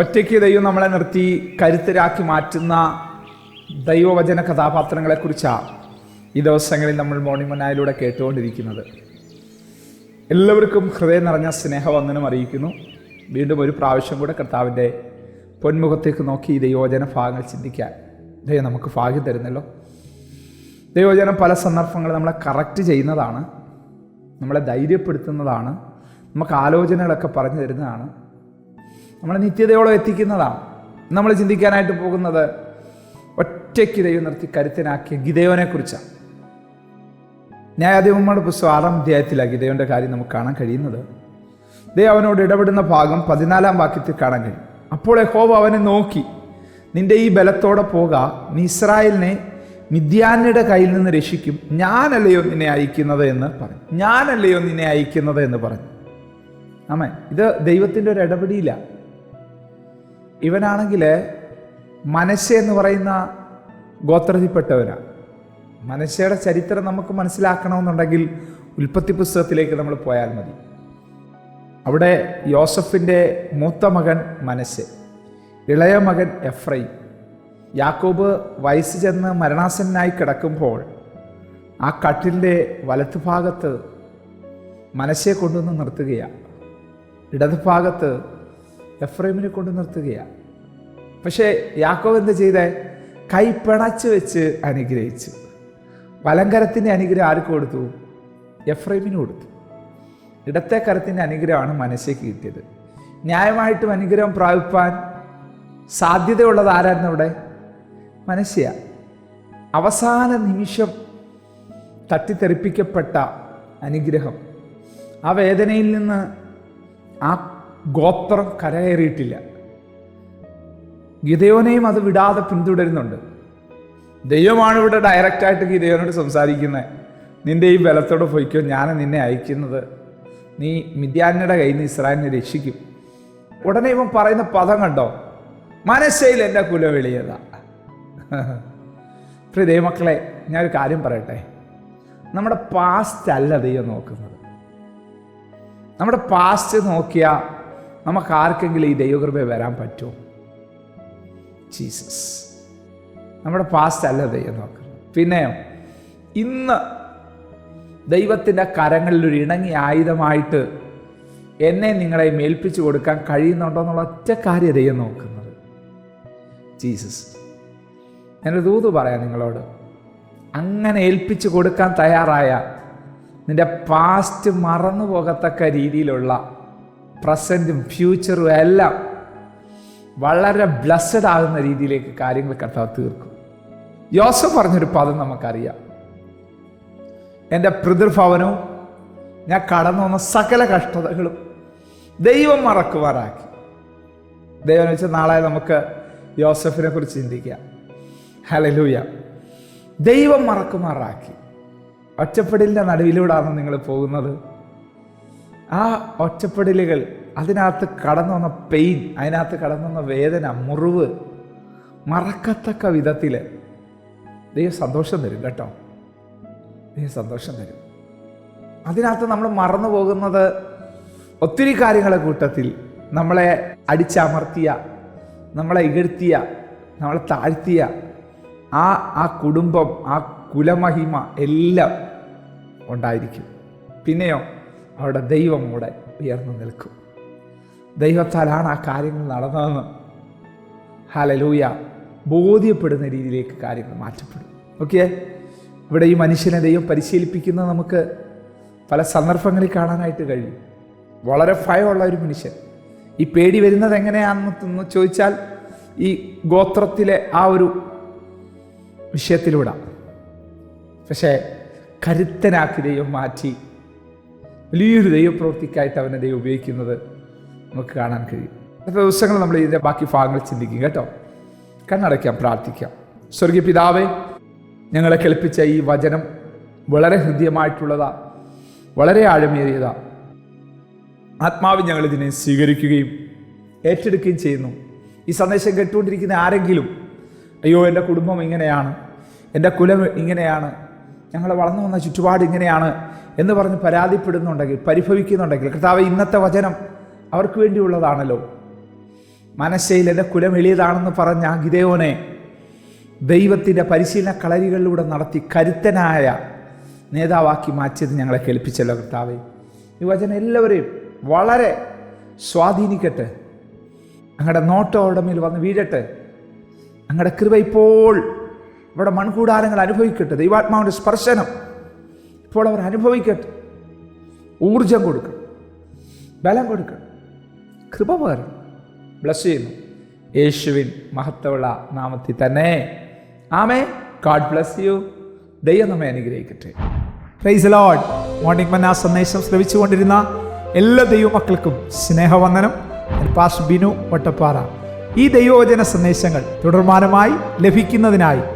ഒറ്റയ്ക്ക് ദൈവം നമ്മളെ നിർത്തി കരുത്തരാക്കി മാറ്റുന്ന ദൈവവചന കഥാപാത്രങ്ങളെക്കുറിച്ചാണ് ഈ ദിവസങ്ങളിൽ നമ്മൾ മോർണിംഗ് മനായിലൂടെ കേട്ടുകൊണ്ടിരിക്കുന്നത്. എല്ലാവർക്കും ഹൃദയം നിറഞ്ഞ സ്നേഹവന്ദനം അറിയിക്കുന്നു. വീണ്ടും ഒരു പ്രാവശ്യം കൂടെ കർത്താവിന്റെ പൊന്മുഖത്തേക്ക് നോക്കി ഈ ദൈവവചന ഭാഗങ്ങൾ ചിന്തിക്കാൻ ദൈവം നമുക്ക് ഭാഗ്യം തരുന്നല്ലോ. ദൈവവചനം പല സന്ദർഭങ്ങൾ നമ്മളെ കറക്റ്റ് ചെയ്യുന്നതാണ് നമ്മളെ ധൈര്യപ്പെടുത്തുന്നതാണ് നമുക്ക് ആലോചനകളൊക്കെ പറഞ്ഞു തരുന്നതാണ്. നമ്മളെ നിത്യതയോളം എത്തിക്കുന്നതാണ്. നമ്മൾ ചിന്തിക്കാനായിട്ട് പോകുന്നത് ഒറ്റയ്ക്ക് ദൈവം നിർത്തി കരുത്തനാക്കിയ ഗിതയോനെ കുറിച്ചാണ് ന്യായാധിപന്മാരുടെ പുസ്തകം ആറാം അധ്യായത്തിലാണ് ഗിതയോന്റെ കാര്യം നമുക്ക് കാണാൻ കഴിയുന്നത്. ദൈവം അവനോട് ഇടപെടുന്ന ഭാഗം പതിനാലാം വാക്യത്തിൽ കാണാൻ കഴിയും. അപ്പോൾ യഹോവ അവനെ നോക്കി നിന്റെ ഈ ബലത്തോടെ പോക നീ ഇസ്രായേലിനെ മിഥ്യാനയുടെ കയ്യിൽ നിന്ന് രക്ഷിക്കും. ഞാനല്ലയോ നിന്നെ അയക്കുന്നത് എന്ന് പറഞ്ഞു. ഞാനല്ലയോ നിന്നെ അയക്കുന്നത് എന്ന് പറഞ്ഞു. ആമേ ഇത് ദൈവത്തിന്റെ ഒരു ഇടപെടിയില്ല ഇവനാണെങ്കിൽ മനസ്സ് എന്ന് പറയുന്ന ഗോത്രത്തിൽപ്പെട്ടവനാണ് മനസ്സയുടെ ചരിത്രം നമുക്ക് മനസ്സിലാക്കണമെന്നുണ്ടെങ്കിൽ ഉൽപ്പത്തി പുസ്തകത്തിലേക്ക് നമ്മൾ പോയാൽ മതി. അവിടെ യോസഫിന്റെ മൂത്ത മകൻ മനസ്സ് ഇളയ മകൻ എഫ്രൈം യാക്കോബ് വയസ്സ് ചെന്ന് മരണാസനായി കിടക്കുമ്പോൾ ആ കട്ടിലിന്റെ വലത്തുഭാഗത്ത് മനസ്സെ കൊണ്ടുവന്ന് നിർത്തുകയാണ് ഇടതുഭാഗത്ത് എഫ്രൈമിനെ കൊണ്ട് നിർത്തുകയാണ് പക്ഷേ യാക്കോബ് എന്ത് ചെയ്തേ? കൈ പിണച്ച് വെച്ച് അനുഗ്രഹിച്ചു. വലങ്കരത്തിന്റെ അനുഗ്രഹം ആർക്ക് കൊടുത്തു? എഫ്രൈമിന് കൊടുത്തു. ഇടത്തെ കരത്തിന്റെ അനുഗ്രഹമാണ് മനസ്സേക്ക് കിട്ടിയത്. ന്യായമായിട്ടും അനുഗ്രഹം പ്രാപിപ്പാൻ സാധ്യതയുള്ളത് ആരായിരുന്നു അവിടെ? മനസ്സിയ. അവസാന നിമിഷം തട്ടിത്തെറിപ്പിക്കപ്പെട്ട അനുഗ്രഹം. ആ വേദനയിൽ നിന്ന് ആ ഗോത്രം കരയേറിയിട്ടില്ല ഗിതയോനെയും അത് വിടാതെ പിന്തുടരുന്നുണ്ട്. ദൈവമാണ് ഇവിടെ ഡയറക്റ്റായിട്ട് ഗിതയോനോട് സംസാരിക്കുന്നത് നിന്റെ ഈ ബലത്തോടെ പോയിക്കോ ഞാൻ നിന്നെ അയക്കുന്നത്. നീ മിഥ്യാനയുടെ കയ്യിൽ നിന്ന് ഇസ്രായേലിനെ രക്ഷിക്കും. ഉടനെ ഇവൻ പറയുന്ന പദം കണ്ടോ? മനസ്സയിൽ എന്റെ കുല വെളിയതാ. പ്രിയ ദൈവമക്കളെ ഞാനൊരു കാര്യം പറയട്ടെ. നമ്മുടെ പാസ്റ്റ് അല്ല ദൈവം നോക്കുന്നത്. നമ്മുടെ പാസ്റ്റ് നോക്കിയാൽ നമുക്ക് ആർക്കെങ്കിലും ഈ ദൈവകൃപ വരാൻ പറ്റുമോ? ജീസസ്. നമ്മുടെ പാസ്റ്റ് അല്ല ദൈവം നോക്കുന്നത് പിന്നെ ഇന്ന് ദൈവത്തിന്റെ കരങ്ങളിൽ ഒരു ഇണങ്ങി ആയുധമായിട്ട് എന്നെ നിങ്ങളെ മേൽപ്പിച്ചു കൊടുക്കാൻ കഴിയുന്നുണ്ടോ എന്നുള്ള ഒറ്റ കാര്യം ദൈവം നോക്കുന്നത്. ജീസസ്. ഞാനൊരു ദൂത് പറയാം നിങ്ങളോട്. അങ്ങനെ ഏൽപ്പിച്ചു കൊടുക്കാൻ തയ്യാറായ നിന്റെ പാസ്റ്റ് മറന്നു പോകത്തക്ക രീതിയിലുള്ള പ്രസന്റും ഫ്യൂച്ചറും എല്ലാം വളരെ ബ്ലസ്സഡ് ആകുന്ന രീതിയിലേക്ക് കാര്യങ്ങൾ കർത്താവ് തീർക്കും. യോസഫ് പറഞ്ഞൊരു പദം നമുക്കറിയാം. എന്റെ പിതൃഭവനവും ഞാൻ കടന്നു വന്ന സകല കഷ്ടതകളും ദൈവം മറക്കുവാറാക്കി ദൈവം വെച്ചാൽ നാളെ നമുക്ക് യോസഫിനെ കുറിച്ച് ചിന്തിക്കാം. ഹലലൂയ ദൈവം മറക്കുമാറാക്കി. ഒറ്റപ്പെടലിന്റെ നടുവിലൂടെയാണ് നിങ്ങൾ പോകുന്നത്. ആ ഒറ്റപ്പെടലുകൾ അതിനകത്ത് കടന്നു വന്ന പെയിൻ അതിനകത്ത് കടന്നു വന്ന വേദന മുറിവ് മറക്കത്തക്ക വിധത്തിൽ ദൈവം സന്തോഷം തരും കേട്ടോ. ദൈവം സന്തോഷം തരും. അതിനകത്ത് നമ്മൾ മറന്നു പോകുന്നത് ഒത്തിരി കാര്യങ്ങളെ കൂട്ടത്തിൽ നമ്മളെ അടിച്ചമർത്തിയ നമ്മളെ ഇകഴ്ത്തിയ നമ്മളെ താഴ്ത്തിയ ആ ആ കുടുംബം ആ കുലമഹിമ എല്ലാം ഉണ്ടായിരിക്കും. പിന്നെയോ? അവിടെ ദൈവം കൂടെ ഉയർന്നു നിൽക്കും. ദൈവത്താലാണ് ആ കാര്യങ്ങൾ നടന്നതെന്ന് ഹലലൂയ ബോധ്യപ്പെടുന്ന രീതിയിലേക്ക് കാര്യങ്ങൾ മാറ്റപ്പെടും. ഓക്കെ ഇവിടെ ഈ മനുഷ്യനെ ദൈവം പരിശീലിപ്പിക്കുന്ന നമുക്ക് പല സന്ദർഭങ്ങളിൽ കാണാനായിട്ട് കഴിയും. വളരെ ഭയമുള്ള ഒരു മനുഷ്യൻ. ഈ പേടി വരുന്നത് എങ്ങനെയാണെന്ന് ചോദിച്ചാൽ ഈ ഗോത്രത്തിലെ ആ ഒരു വിഷയത്തിലൂടെ. പക്ഷേ കരുത്തനാക്കി ദൈവം മാറ്റി വലിയൊരു ദൈവപ്രവൃത്തിക്കായിട്ട് അവനെ ദൈവം ഉപയോഗിക്കുന്നത് നമുക്ക് കാണാൻ കഴിയും. അടുത്ത ദിവസങ്ങൾ നമ്മൾ ഇതിന്റെ ബാക്കി ഭാഗങ്ങൾ ചിന്തിക്കും കേട്ടോ? കണ്ണടയ്ക്കാം പ്രാർത്ഥിക്കാം. സ്വർഗീയ പിതാവേ ഞങ്ങളെ കേൾപ്പിച്ച ഈ വചനം വളരെ ഹൃദ്യമായിട്ടുള്ളതാ വളരെ ആഴമേറിയതാ. ആത്മാവ് ഞങ്ങൾ ഇതിനെ സ്വീകരിക്കുകയും ഏറ്റെടുക്കുകയും ചെയ്യുന്നു. ഈ സന്ദേശം കേട്ടുകൊണ്ടിരിക്കുന്ന ആരെങ്കിലും അയ്യോ എന്റെ കുടുംബം ഇങ്ങനെയാണ് എന്റെ കുലം ഇങ്ങനെയാണ് ഞങ്ങൾ വളർന്നു വന്ന ചുറ്റുപാട് ഇങ്ങനെയാണ് എന്ന് പറഞ്ഞ് പരാതിപ്പെടുന്നുണ്ടെങ്കിൽ പരിഭവിക്കുന്നുണ്ടെങ്കിൽ കർത്താവ് ഇന്നത്തെ വചനം അവർക്ക് വേണ്ടിയുള്ളതാണല്ലോ. മനസ്സയിൽ എന്റെ കുലം എളിയതാണെന്ന് പറഞ്ഞ ആ ഗിതയോനെ ദൈവത്തിന്റെ പരിശീലന കളരികളിലൂടെ നടത്തി കരുത്തനായ നേതാവാക്കി മാറ്റിയത് ഞങ്ങളെ കേൾപ്പിച്ചല്ലോ കർത്താവെ. ഈ വചനം എല്ലാവരെയും വളരെ സ്വാധീനിക്കട്ടെ. അങ്ങടെ നോട്ടം വന്ന് വീഴട്ടെ. അങ്ങടെ കൃപ ഇപ്പോൾ ഇവിടെ മൺകൂടാരങ്ങൾ അനുഭവിക്കട്ടെ. ദൈവാത്മാവിന്റെ സ്പർശനം ഇപ്പോൾ അവർ അനുഭവിക്കട്ടെ. ഊർജം കൊടുക്കണം. ബലം കൊടുക്കണം. കൃപ പകരണം. ബ്ലസ് ചെയ്യുന്നു. യേശുവിൻ മഹത്വമുള്ള നാമത്തിൽ തന്നെ. ആമേ ഗാഡ് ബ്ലസ് യു ദൈവം നമ്മെ അനുഗ്രഹിക്കട്ടെ. പ്രൈസ് ലോഡ് മോർണിംഗ് മന്ന സന്ദേശം ശ്രമിച്ചുകൊണ്ടിരുന്ന എല്ലാ ദൈവമക്കൾക്കും സ്നേഹവന്ദനം. പാസ് ബിനു വട്ടപ്പാറ. ഈ ദൈവവചന സന്ദേശങ്ങൾ തുടർമാനമായി ലഭിക്കുന്നതിനായി